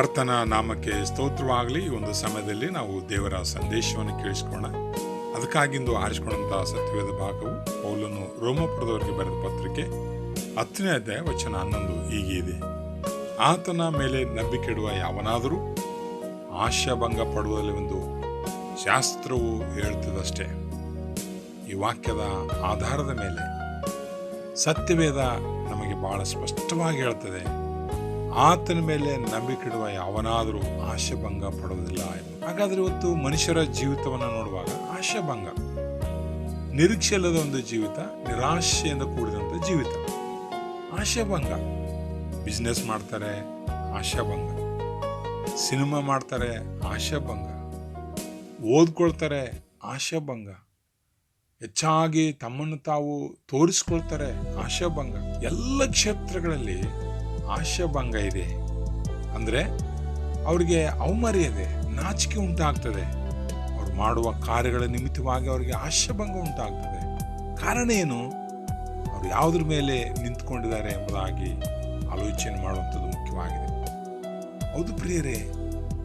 ಕರ್ತನ ನಾಮಕ್ಕೆ ಸ್ತೋತ್ರವಾಗಲಿ. ಈ ಒಂದು ಸಮಯದಲ್ಲಿ ನಾವು ದೇವರ ಸಂದೇಶವನ್ನು ಕೇಳಿಸ್ಕೋಣ ಅದಕ್ಕಾಗಿಂದು ಆರಿಸಿಕೊಂಡಂತಹ ಸತ್ಯವೇದ ಭಾಗವು ಪೌಲನು ರೋಮಪುರದವರಿಗೆ ಬರೆದ ಪತ್ರಿಕೆ ಹತ್ತನೇ ಅಧ್ಯಾಯ ವಚನ ಹನ್ನೊಂದು. ಹೀಗೆ ಇದೆ. ಆತನ ಮೇಲೆ ನಂಬಿಕೆಡುವ ಯಾವನಾದರೂ ಆಶಾಭಂಗ ಪಡುವುದಲ್ಲವೆಂದು ಶಾಸ್ತ್ರವು ಹೇಳ್ತದಷ್ಟೇ ಈ ವಾಕ್ಯದ ಆಧಾರದ ಮೇಲೆ ಸತ್ಯವೇದ ನಮಗೆ ಬಹಳ ಸ್ಪಷ್ಟವಾಗಿ ಹೇಳ್ತದೆ. ಆತನ ಮೇಲೆ ನಂಬಿಕೆಡುವ ಯಾವನಾದರೂ ಆಶಾಭಂಗ ಪಡುವುದಿಲ್ಲ ಹಾಗಾದ್ರೆ ಇವತ್ತು ಮನುಷ್ಯರ ಜೀವಿತವನ್ನು ನೋಡುವಾಗ ಆಶಾಭಂಗ, ನಿರೀಕ್ಷೆ ಇಲ್ಲದ ಒಂದು ಜೀವಿತ, ನಿರಾಶೆಯಿಂದ ಕೂಡಿದಂಥ ಜೀವಿತ. ಆಶಾಭಂಗ ಬಿಸ್ನೆಸ್ ಮಾಡ್ತಾರೆ, ಆಶಾಭಂಗ. ಸಿನಿಮಾ ಮಾಡ್ತಾರೆ, ಆಶಾಭಂಗ. ಓದ್ಕೊಳ್ತಾರೆ, ಆಶಾಭಂಗ. ಹೆಚ್ಚಾಗಿ ತಮ್ಮನ್ನು ತಾವು ತೋರಿಸ್ಕೊಳ್ತಾರೆ, ಆಶಾಭಂಗ. ಎಲ್ಲ ಕ್ಷೇತ್ರಗಳಲ್ಲಿ ಆಶಾಭಂಗ ಇದೆ. ಅಂದರೆ ಅವರಿಗೆ ಅವಮರ್ಯಾದೆ ನಾಚಿಕೆ ಉಂಟಾಗ್ತದೆ. ಅವ್ರು ಮಾಡುವ ಕಾರ್ಯಗಳ ನಿಮಿತ್ತವಾಗಿ ಅವರಿಗೆ ಆಶಾಭಂಗ ಉಂಟಾಗ್ತದೆ. ಕಾರಣ ಏನು? ಅವ್ರು ಯಾವುದ್ರ ಮೇಲೆ ನಿಂತ್ಕೊಂಡಿದ್ದಾರೆ ಎಂಬುದಾಗಿ ಆಲೋಚನೆ ಮಾಡುವಂಥದ್ದು ಮುಖ್ಯವಾಗಿದೆ. ಹೌದು ಪ್ರಿಯರೇ,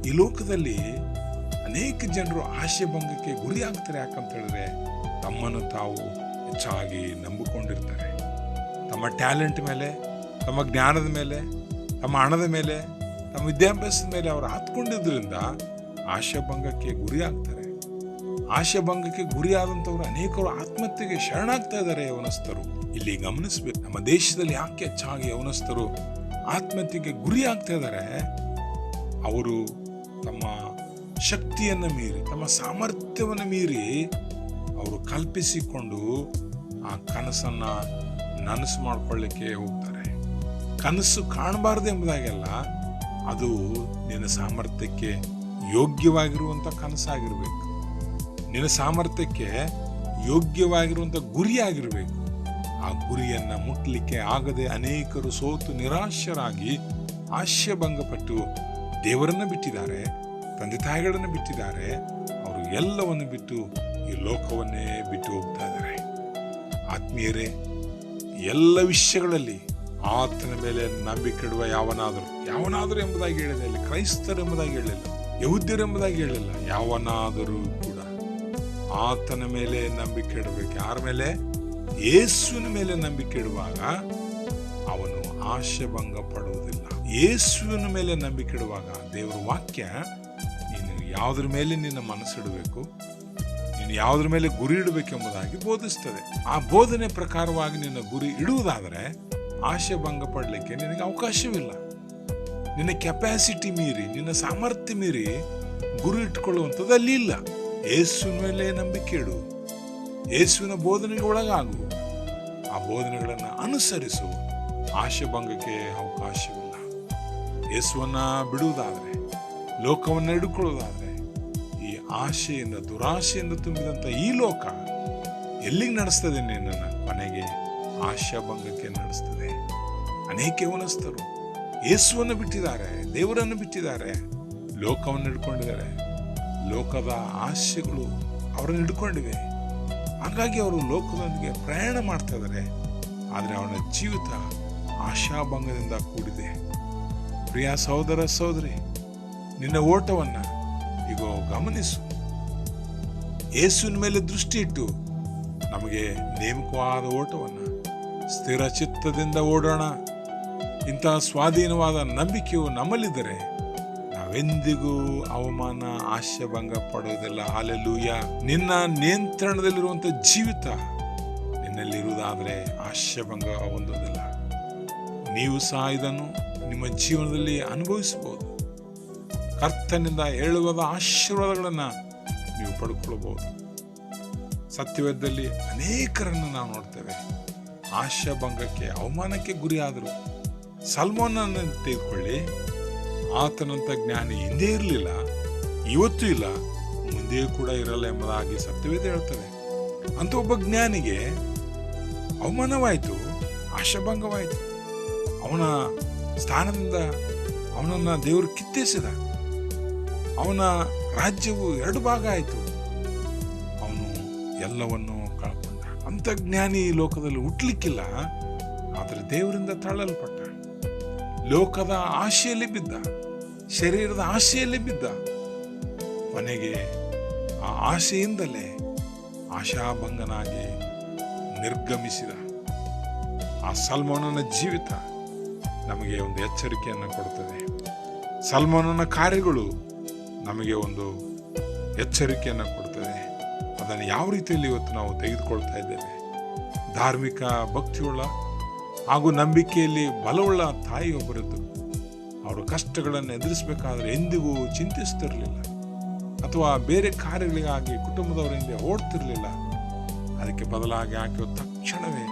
ಈ ಲೋಕದಲ್ಲಿ ಅನೇಕ ಜನರು ಆಶಾಭಂಗಕ್ಕೆ ಗುರಿ ಆಗ್ತಾರೆ ಯಾಕಂತ ಹೇಳಿದ್ರೆ ತಮ್ಮನ್ನು ತಾವು ಹೆಚ್ಚಾಗಿ ನಂಬಿಕೊಂಡಿರ್ತಾರೆ. ತಮ್ಮ ಟ್ಯಾಲೆಂಟ್ ಮೇಲೆ ತಮ್ಮ ಜ್ಞಾನದ ಮೇಲೆ, ತಮ್ಮ ಹಣದ ಮೇಲೆ, ತಮ್ಮ ವಿದ್ಯಾಭ್ಯಾಸದ ಮೇಲೆ ಅವರು ಹತ್ಕೊಂಡಿದ್ದರಿಂದ ಆಶಾಭಂಗಕ್ಕೆ ಗುರಿ ಆಗ್ತಾರೆ. ಆಶಾಭಂಗಕ್ಕೆ ಗುರಿಯಾದಂಥವ್ರು ಅನೇಕರು ಆತ್ಮಹತ್ಯೆಗೆ ಶರಣಾಗ್ತಾ ಇದ್ದಾರೆ ಯವನಸ್ಥರು. ಇಲ್ಲಿ ಗಮನಿಸಬೇಕು, ನಮ್ಮ ದೇಶದಲ್ಲಿ ಯಾಕೆ ಹೆಚ್ಚಾಗಿ ಯವನಸ್ಥರು ಆತ್ಮಹತ್ಯೆಗೆ ಗುರಿ ಆಗ್ತಾ ಇದ್ದಾರೆ? ಅವರು ತಮ್ಮ ಶಕ್ತಿಯನ್ನು ಮೀರಿ, ತಮ್ಮ ಸಾಮರ್ಥ್ಯವನ್ನು ಮೀರಿ ಅವರು ಕಲ್ಪಿಸಿಕೊಂಡು ಆ ಕನಸನ್ನು ನನಸು ಮಾಡಿಕೊಳ್ಳಿಕ್ಕೆ ಹೋಗ್ತಾರೆ. ಕನಸು ಕಾಣಬಾರದು ಎಂಬುದಾಗೆಲ್ಲ ಅದು ನಿನ್ನ ಸಾಮರ್ಥ್ಯಕ್ಕೆ ಯೋಗ್ಯವಾಗಿರುವಂಥ ಕನಸಾಗಿರ್ಬೇಕು. ನಿನ್ನ ಸಾಮರ್ಥ್ಯಕ್ಕೆ ಯೋಗ್ಯವಾಗಿರುವಂತ ಗುರಿಯಾಗಿರ್ಬೇಕು. ಆ ಗುರಿಯನ್ನು ಮುಟ್ಟಲಿಕ್ಕೆ ಆಗದೆ ಅನೇಕರು ಸೋತು ನಿರಾಶರಾಗಿ ಆಶ್ಯಭಂಗಪಟ್ಟು ದೇವರನ್ನು ಬಿಟ್ಟಿದ್ದಾರೆ, ತಂದೆ ತಾಯಿಗಳನ್ನು ಬಿಟ್ಟಿದ್ದಾರೆ, ಅವರು ಎಲ್ಲವನ್ನು ಬಿಟ್ಟು ಈ ಲೋಕವನ್ನೇ ಬಿಟ್ಟು ಹೋಗ್ತಾ ಇದ್ದಾರೆ. ಆತ್ಮೀಯರೇ, ಎಲ್ಲ ವಿಷಯಗಳಲ್ಲಿ ಆತನ ಮೇಲೆ ನಂಬಿಕೆಡುವ ಯಾವನಾದರೂ ಯಾವನಾದರೂ ಎಂಬುದಾಗಿ ಹೇಳಿದೆ. ಅಲ್ಲಿ ಕ್ರೈಸ್ತರು ಎಂಬುದಾಗಿ ಹೇಳಿಲ್ಲ, ಯಹುದ್ಯರು ಎಂಬುದಾಗಿ ಹೇಳಿಲ್ಲ, ಯಾವನಾದರೂ ಕೂಡ ಆತನ ಮೇಲೆ ನಂಬಿಕೆ ಇಡಬೇಕು. ಯಾರ ಮೇಲೆ? ಯೇಸುವಿನ ಮೇಲೆ ನಂಬಿಕೆ ಇಡುವಾಗ ಅವನು ಆಶಭಂಗ ಪಡುವುದಿಲ್ಲ ಯೇಸುವಿನ ಮೇಲೆ ನಂಬಿಕೆ ಇಡುವಾಗ ದೇವರ ವಾಕ್ಯ, ನೀನು ಯಾವುದ್ರ ಮೇಲೆ ನಿನ್ನ ಮನಸ್ಸಿಡಬೇಕು ನೀನು ಯಾವುದ್ರ ಮೇಲೆ ಗುರಿ ಇಡಬೇಕೆಂಬುದಾಗಿ ಬೋಧಿಸ್ತದೆ. ಆ ಬೋಧನೆ ಪ್ರಕಾರವಾಗಿ ನಿನ್ನ ಗುರಿ ಇಡುವುದಾದರೆ ಆಶೆ ಭಂಗ ಪಡಲಿಕ್ಕೆ ನಿನಗೆ ಅವಕಾಶವಿಲ್ಲ. ನಿನ್ನ ಕೆಪಾಸಿಟಿ ಮೀರಿ, ನಿನ್ನ ಸಾಮರ್ಥ್ಯ ಮೀರಿ ಗುರು ಇಟ್ಕೊಳ್ಳುವಂಥದ್ದು ಅಲ್ಲಿ ಇಲ್ಲ. ಏಸುವಿನ ಮೇಲೆ ನಂಬಿಕೆ ಇಡು. ಯೇಸುವಿನ ಬೋಧನೆಗೆ ಒಳಗಾಗು. ಆ ಬೋಧನೆಗಳನ್ನು ಅನುಸರಿಸು. ಆಶೆ ಭಂಗಕ್ಕೆ ಅವಕಾಶವಿಲ್ಲ. ಯೇಸುವನ್ನ ಬಿಡುವುದಾದರೆ, ಲೋಕವನ್ನು ಹಿಡ್ಕೊಳ್ಳೋದಾದರೆ ಈ ಆಶೆಯಿಂದ, ದುರಾಶೆಯಿಂದ ತುಂಬಿದಂಥ ಈ ಲೋಕ ಎಲ್ಲಿಗೆ ನಡೆಸ್ತದೆ ನಿನ್ನನ್ನು? ಆಶಾಭಂಗಕ್ಕೆ ನಡೆಸ್ತದೆ. ಅನೇಕ ಯವನಸ್ಥರು ಯೇಸುವನ್ನು ಬಿಟ್ಟಿದ್ದಾರೆ, ದೇವರನ್ನು ಬಿಟ್ಟಿದ್ದಾರೆ, ಲೋಕವನ್ನು ಹಿಡ್ಕೊಂಡಿದ್ದಾರೆ. ಲೋಕದ ಆಶೆಗಳು ಅವರನ್ನು ಹಿಡ್ಕೊಂಡಿವೆ. ಹಾಗಾಗಿ ಅವರು ಲೋಕದೊಂದಿಗೆ ಪ್ರಯಾಣ ಮಾಡ್ತಾ ಇದ್ದಾರೆ. ಆದರೆ ಅವನ ಜೀವಿತ ಆಶಾಭಂಗದಿಂದ ಕೂಡಿದೆ. ಪ್ರಿಯ ಸಹೋದರ ಸಹೋದರಿ, ನಿನ್ನ ಓಟವನ್ನು ಈಗ ಗಮನಿಸು. ಯೇಸುವಿನ ಮೇಲೆ ದೃಷ್ಟಿ ಇಟ್ಟು ನಮಗೆ ನೇಮಕವಾದ ಓಟವನ್ನ ಸ್ಥಿರ ಚಿತ್ತದಿಂದ ಓಡೋಣ. ಇಂತಹ ಸ್ವಾಧೀನವಾದ ನಂಬಿಕೆಯು ನಮ್ಮಲ್ಲಿದ್ದರೆ ನಾವೆಂದಿಗೂ ಅವಮಾನ ಆಶಯಭಂಗ ಪಡೋದಿಲ್ಲ ಅಲೆಲೂಯ ನಿನ್ನ ನಿಯಂತ್ರಣದಲ್ಲಿರುವಂಥ ಜೀವಿತ ನಿನ್ನಲ್ಲಿರುವುದಾದರೆ ಆಶಯಭಂಗ ಹೊಂದೋದಿಲ್ಲ ನೀವು ಸಹ ಇದನ್ನು ನಿಮ್ಮ ಜೀವನದಲ್ಲಿ ಅನುಭವಿಸಬಹುದು. ಕರ್ತನಿಂದ ಹೇಳುವಾದ ಆಶೀರ್ವಾದಗಳನ್ನು ನೀವು ಪಡ್ಕೊಳ್ಬಹುದು. ಸತ್ಯವೇದದಲ್ಲಿ ಅನೇಕರನ್ನು ನಾವು ನೋಡ್ತೇವೆ. ಆಶಾಭಂಗಕ್ಕೆ ಅವಮಾನಕ್ಕೆ ಗುರಿಯಾದರು. ಸಲ್ಮಾನನ್ನು ತೆಗೆದುಕೊಳ್ಳಿ. ಆತನಂತ ಜ್ಞಾನಿ ಹಿಂದೆ ಇರಲಿಲ್ಲ. ಇವತ್ತೂ ಇಲ್ಲ. ಮುಂದೆಯೂ ಕೂಡ ಇರಲ್ಲ ಎಂಬುದಾಗಿ ಸತ್ಯವೇದ ಹೇಳ್ತದೆ ಅಂತ ಒಬ್ಬ ಜ್ಞಾನಿಗೆ ಅವಮಾನವಾಯಿತು, ಆಶಾಭಂಗವಾಯಿತು. ಅವನ ಸ್ಥಾನದಿಂದ ಅವನನ್ನ ದೇವರು ಕಿತ್ತಿಸಿದ ಅವನ ರಾಜ್ಯವು ಎರಡು ಭಾಗ ಆಯಿತು. ಅವನು ಎಲ್ಲವನ್ನು ಕಳ್ಕೊಂಡ ಅಂತ ಜ್ಞಾನಿ ಈ ಲೋಕದಲ್ಲಿ ಹುಟ್ಲಿಕ್ಕಿಲ್ಲ, ಆದರೆ ದೇವರಿಂದ ತಳ್ಳಲ್ಪಟ್ಟ. ಲೋಕದ ಆಶೆಯಲ್ಲಿ ಬಿದ್ದ, ಶರೀರದ ಆಶೆಯಲ್ಲಿ ಬಿದ್ದ. ಕೊನೆಗೆ ಆ ಆಶೆಯಿಂದಲೇ ಆಶಾಭಂಗನಾಗಿ ನಿರ್ಗಮಿಸಿದ. ಆ ಸಲ್ಮಾನನ ಜೀವಿತ ನಮಗೆ ಒಂದು ಎಚ್ಚರಿಕೆಯನ್ನು ಕೊಡುತ್ತದೆ ಸಲ್ಮಾನನ ಕಾರ್ಯಗಳು ನಮಗೆ ಒಂದು ಎಚ್ಚರಿಕೆಯನ್ನು ಕೊಡ್ತದೆ. ಅದನ್ನು ಯಾವ ರೀತಿಯಲ್ಲಿ ಇವತ್ತು ನಾವು ತೆಗೆದುಕೊಳ್ತಾ ಇದ್ದೇವೆ? ಧಾರ್ಮಿಕ ಭಕ್ತಿಯುಳ್ಳ ಹಾಗೂ ನಂಬಿಕೆಯಲ್ಲಿ ಬಲವುಳ್ಳ ತಾಯಿಯೊಬ್ಬರಿದ್ದರು ಅವರು ಕಷ್ಟಗಳನ್ನು ಎದುರಿಸಬೇಕಾದ್ರೆ ಎಂದಿಗೂ ಚಿಂತಿಸ್ತಿರಲಿಲ್ಲ. ಅಥವಾ ಬೇರೆ ಕಾರ್ಯಗಳಿಗಾಗಿ ಕುಟುಂಬದವರ ಹಿಂದೆ ಓಡ್ತಿರಲಿಲ್ಲ. ಅದಕ್ಕೆ ಬದಲಾಗಿ ಆಕೆ ತಕ್ಷಣವೇ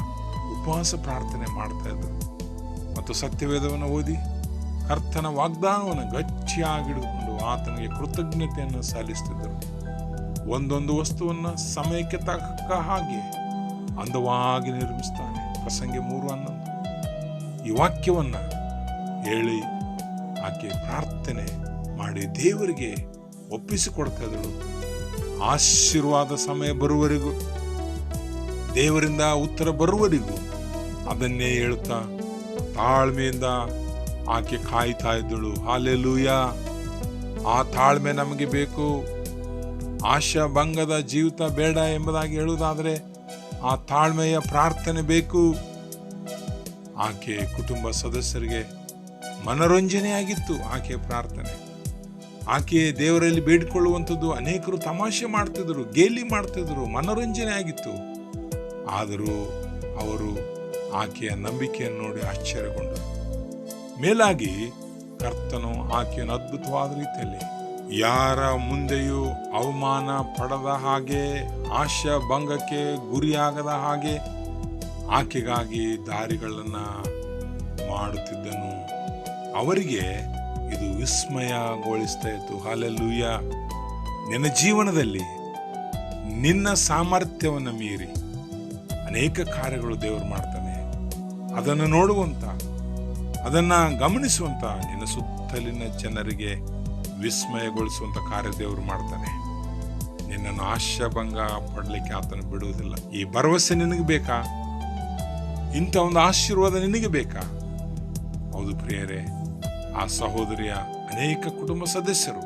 ಉಪವಾಸ ಪ್ರಾರ್ಥನೆ ಮಾಡ್ತಾ ಇದ್ರು ಮತ್ತು ಸತ್ಯವೇದವನ್ನು ಓದಿ ಕರ್ತನ ವಾಗ್ದಾನವನ್ನು ಗಚ್ಚಿಯಾಗಿಡಿಕೊಂಡು ಆತನಿಗೆ ಕೃತಜ್ಞತೆಯನ್ನು ಸಲ್ಲಿಸ್ತಿದ್ದರು. ಒಂದೊಂದು ವಸ್ತುವನ್ನು ಸಮಯಕ್ಕೆ ತಕ್ಕ ಹಾಗೆ ಅಂದವಾಗಿ ನಿರ್ಮಿಸ್ತಾನೆ. ಪ್ರಸಂಗಿ ಮೂರು ಹನ್ನೊಂದು. ಈ ವಾಕ್ಯವನ್ನು ಹೇಳಿ ಆಕೆ ಪ್ರಾರ್ಥನೆ ಮಾಡಿ ದೇವರಿಗೆ ಒಪ್ಪಿಸಿಕೊಡ್ತಾ ಇದ್ದಳು. ಆಶೀರ್ವಾದ ಸಮಯ ಬರುವವರೆಗೂ, ದೇವರಿಂದ ಉತ್ತರ ಬರುವವರೆಗೂ ಅದನ್ನೇ ಹೇಳ್ತಾ ತಾಳ್ಮೆಯಿಂದ ಆಕೆ ಕಾಯ್ತಾ ಇದ್ದಳು. ಹಾಲೆಲೂಯ, ಆ ತಾಳ್ಮೆ ನಮಗೆ ಬೇಕು. ಆಶಾ ಭಂಗದ ಜೀವಿತ ಬೇಡ ಎಂಬುದಾಗಿ ಹೇಳುವುದಾದರೆ ಆ ತಾಳ್ಮೆಯ ಪ್ರಾರ್ಥನೆ ಬೇಕು. ಆಕೆ ಕುಟುಂಬ ಸದಸ್ಯರಿಗೆ ಮನರಂಜನೆಯಾಗಿತ್ತು ಆಕೆಯ ಪ್ರಾರ್ಥನೆ. ಆಕೆ ದೇವರಲ್ಲಿ ಬೇಡಿಕೊಳ್ಳುವಂಥದ್ದು ಅನೇಕರು ತಮಾಷೆ ಮಾಡ್ತಿದ್ರು ಗೇಲಿ ಮಾಡ್ತಿದ್ರು ಮನೋರಂಜನೆ ಆಗಿತ್ತು ಆದರೂ ಅವರು ಆಕೆಯ ನಂಬಿಕೆಯನ್ನು ನೋಡಿ ಆಶ್ಚರ್ಯಗೊಂಡರು. ಮೇಲಾಗಿ ಕರ್ತನು ಆಕೆಯನ್ನು ಅದ್ಭುತವಾದ ರೀತಿಯಲ್ಲಿ ಯಾರ ಮುಂದೆಯೂ ಅವಮಾನ ಪಡದ ಹಾಗೆ ಆಶಾಭಂಗಕ್ಕೆ ಗುರಿಯಾಗದ ಹಾಗೆ ಆಕೆಗಾಗಿ ದಾರಿಗಳನ್ನು ಮಾಡುತ್ತಿದ್ದನು. ಅವರಿಗೆ ಇದು ವಿಸ್ಮಯಗೊಳಿಸ್ತಾ ಇತ್ತು. ಹಾಲೆಲ್ಲೂಯ್ಯ ನಿನ್ನ ಜೀವನದಲ್ಲಿ ನಿನ್ನ ಸಾಮರ್ಥ್ಯವನ್ನು ಮೀರಿ ಅನೇಕ ಕಾರ್ಯಗಳು ದೇವರು ಮಾಡ್ತಾನೆ. ಅದನ್ನು ನೋಡುವಂತ, ಅದನ್ನು ಗಮನಿಸುವಂತ ನಿನ್ನ ಸುತ್ತಲಿನ ಜನರಿಗೆ ವಿಸ್ಮಯಗೊಳಿಸುವಂತ ಕಾರ್ಯ ದೇವರು ಮಾಡ್ತಾನೆ. ನಿನ್ನನ್ನು ಆಶಾಭಂಗ ಪಡಲಿಕ್ಕೆ ಆತನು ಬಿಡುವುದಿಲ್ಲ. ಈ ಭರವಸೆ ನಿನಗೆ ಬೇಕಾ? ಇಂಥ ಒಂದು ಆಶೀರ್ವಾದ ನಿನಗೆ ಬೇಕಾ? ಹೌದು ಪ್ರಿಯರೇ, ಆ ಸಹೋದರಿಯ ಅನೇಕ ಕುಟುಂಬ ಸದಸ್ಯರು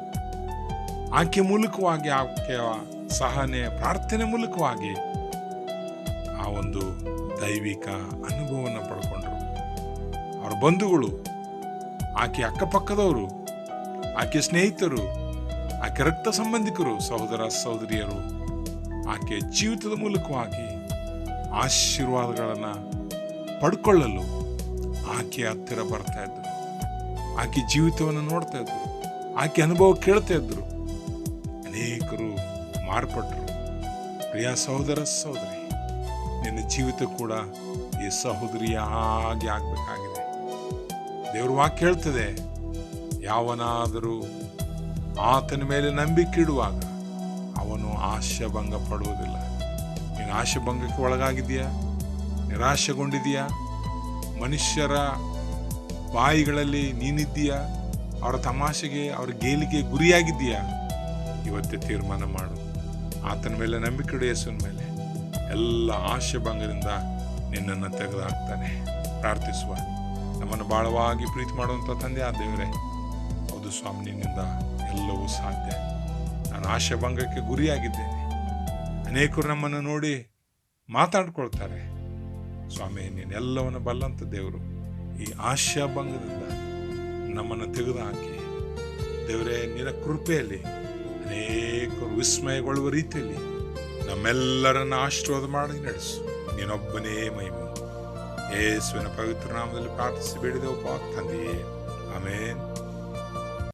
ಆಕೆ ಮೂಲಕವಾಗಿ ಆಕೆಯ ಸಹನೆ, ಪ್ರಾರ್ಥನೆ ಮೂಲಕವಾಗಿ ಆ ಒಂದು ದೈವಿಕ ಅನುಭವವನ್ನು ಪಡ್ಕೊಂಡ್ರು. ಅವರ ಬಂಧುಗಳು, ಆಕೆ ಅಕ್ಕಪಕ್ಕದವರು ಆಕೆ ಸ್ನೇಹಿತರು, ಆಕೆ ರಕ್ತ ಸಂಬಂಧಿಕರು, ಸಹೋದರ ಸಹೋದರಿಯರು, ಆಕೆ ಜೀವಿತದ ಮೂಲಕವಾಗಿ ಆಶೀರ್ವಾದಗಳನ್ನು ಪಡ್ಕೊಳ್ಳಲು ಆಕೆ ಹತ್ತಿರ ಬರ್ತಾ ಇದ್ರು. ಆಕೆ ಜೀವಿತವನ್ನು ನೋಡ್ತಾ ಇದ್ರು. ಆಕೆ ಅನುಭವ ಕೇಳ್ತಾ ಇದ್ರು. ಅನೇಕರು ಮಾರ್ಪಟ್ರು. ಪ್ರಿಯ ಸಹೋದರ ಸಹೋದರಿ, ನಿನ್ನ ಜೀವಿತ ಕೂಡ ಈ ಸಹೋದರಿಯ ಹಾಗೆ ಆಗ್ಬೇಕಾಗಿದೆ. ದೇವ್ರ ವಾಕ್ಯ ಹೇಳ್ತದೆ ಯಾವನಾದರೂ ಆತನ ಮೇಲೆ ನಂಬಿಕೆ ಇಡುವಾಗ ಅವನು ಆಶಾಭಂಗ ಪಡುವುದಿಲ್ಲ ನೀನು ಆಶಾಭಂಗಕ್ಕೆ ಒಳಗಾಗಿದೆಯಾ ನಿರಾಶೆಗೊಂಡಿದೆಯಾ ಮನುಷ್ಯರ ಬಾಯಿಗಳಲ್ಲಿ ನೀನಿದ್ದೀಯಾ? ಅವರ ತಮಾಷೆಗೆ, ಅವರ ಗೇಲಿಗೆ ಗುರಿಯಾಗಿದ್ದೀಯಾ? ಇವತ್ತೇ ತೀರ್ಮಾನ ಮಾಡು. ಆತನ ಮೇಲೆ ನಂಬಿಕೆ ಇಡು ಯೇಸುವಿನ ಮೇಲೆ. ಎಲ್ಲ ಆಶಾಭಂಗದಿಂದ ನಿನ್ನನ್ನು ತೆಗೆದು ಹಾಕ್ತಾನೆ ಪ್ರಾರ್ಥಿಸುವ. ನಮ್ಮನ್ನು ಬಾಳವಾಗಿ ಪ್ರೀತಿ ಮಾಡುವಂಥ ತಂದೆ ಆ ದೇವರೇ ಹೌದು ಸ್ವಾಮಿ ನಿನ್ನಿಂದ ಎಲ್ಲವೂ ಸಾಧ್ಯ. ನಾನು ಆಶಾಭಂಗಕ್ಕೆ ಗುರಿಯಾಗಿದ್ದೇನೆ. ಅನೇಕರು ನಮ್ಮನ್ನು ನೋಡಿ ಮಾತಾಡ್ಕೊಳ್ತಾರೆ. ಸ್ವಾಮಿ, ನೀನೆಲ್ಲವನ್ನು ಬಲ್ಲಂತ ದೇವರು. ಈ ಆಶಾಭಂಗದಿಂದ ನಮ್ಮನ್ನು ತೆಗೆದುಹಾಕಿ ದೇವರೇ, ನಿನ್ನ ಕೃಪೆಯಲ್ಲಿ ಅನೇಕರು ವಿಸ್ಮಯಗೊಳ್ಳುವ ರೀತಿಯಲ್ಲಿ ನಮ್ಮೆಲ್ಲರನ್ನ ಆಶೀರ್ವಾದ ಮಾಡಿ ನಡೆಸು. ನೀನೊಬ್ಬನೇ ಮಹಿಮೆ. ಯೇಸುವಿನ ಪವಿತ್ರ ನಾಮದಲ್ಲಿ ಪ್ರಾರ್ಥಿಸಿ ಬೇಡಿದೆವಪ್ಪ ತಂದೆಯೇ ಆಮೇನ್.